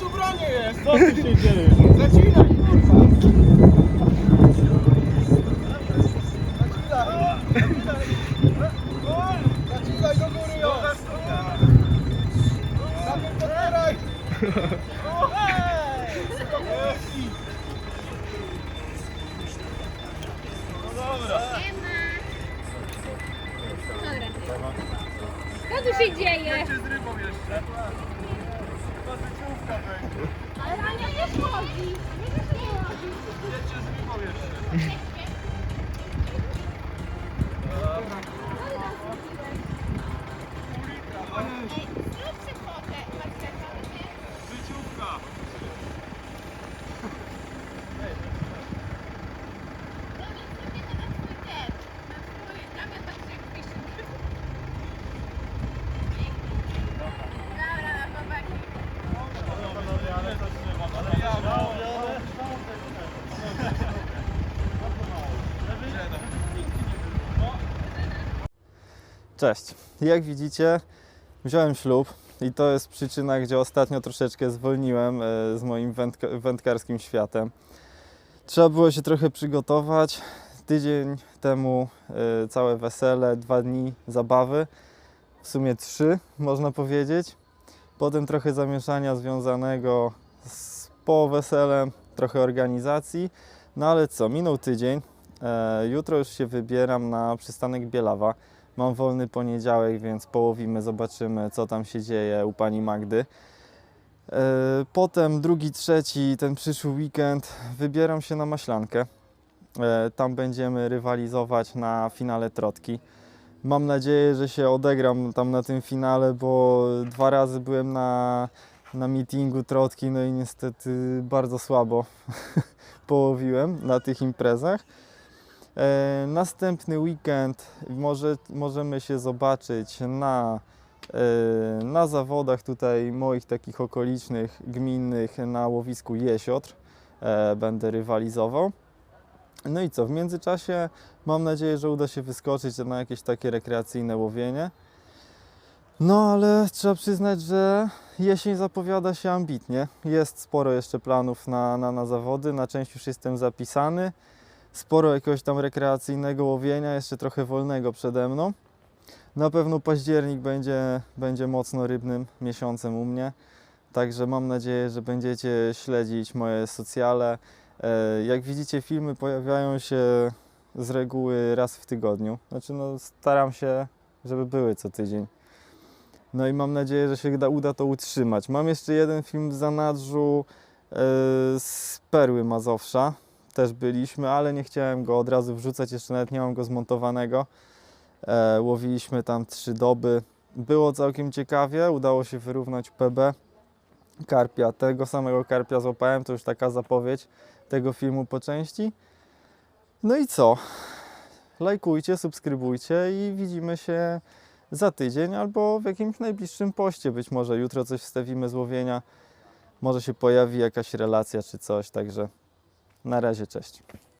Gościu branie jest! Co tu się dzieje? Zacinaj, kurwa! Zacinaj do góry ją! Zapieraj! Co tu się dzieje? z rybą jeszcze. Ale Ania nie chodzi. Nie wiesz, nie chodzi. Wiecie z rybą jeszcze. Cześć. Jak widzicie, wziąłem ślub i to jest przyczyna, gdzie ostatnio troszeczkę zwolniłem e, z moim wędka wędkarskim światem. Trzeba było się trochę przygotować. Tydzień temu e, całe wesele, dwa dni zabawy, w sumie trzy można powiedzieć. Potem trochę zamieszania związanego z po weselem, trochę organizacji. No ale co, minął tydzień. E, jutro już się wybieram na przystanek Bielawa. Mam wolny poniedziałek, więc połowimy, zobaczymy, co tam się dzieje u pani Magdy. E, Potem drugi, trzeci, ten przyszły weekend wybieram się na Maślankę. E, Tam będziemy rywalizować na finale trotki. Mam nadzieję, że się odegram tam na tym finale, bo dwa razy byłem na, na meetingu trotki, no i niestety bardzo słabo połowiłem na tych imprezach. E, następny weekend może, możemy się zobaczyć na, e, na zawodach tutaj moich takich okolicznych, gminnych na łowisku Jesiotr. E, będę rywalizował. No i co, w międzyczasie mam nadzieję, że uda się wyskoczyć na jakieś takie rekreacyjne łowienie. No ale trzeba przyznać, że jesień zapowiada się ambitnie. Jest sporo jeszcze planów na, na, na zawody, na część już jestem zapisany sporo jakiegoś tam rekreacyjnego łowienia, jeszcze trochę wolnego przede mną. Na pewno październik będzie, będzie mocno rybnym miesiącem u mnie, także mam nadzieję, że będziecie śledzić moje socjale. E, Jak widzicie, filmy pojawiają się z reguły raz w tygodniu. Znaczy, no, staram się, żeby były co tydzień. No i mam nadzieję, że się da, uda to utrzymać. Mam jeszcze jeden film w zanadrzu e, z Perły Mazowsza też byliśmy, ale nie chciałem go od razu wrzucać, jeszcze nawet nie mam go zmontowanego. E, łowiliśmy tam trzy doby. Było całkiem ciekawie, udało się wyrównać PB karpia. Tego samego karpia złapałem, to już taka zapowiedź tego filmu po części. No i co? Lajkujcie, subskrybujcie i widzimy się za tydzień albo w jakimś najbliższym poście. Być może jutro coś wstawimy z łowienia. Może się pojawi jakaś relacja czy coś, także na razie, cześć.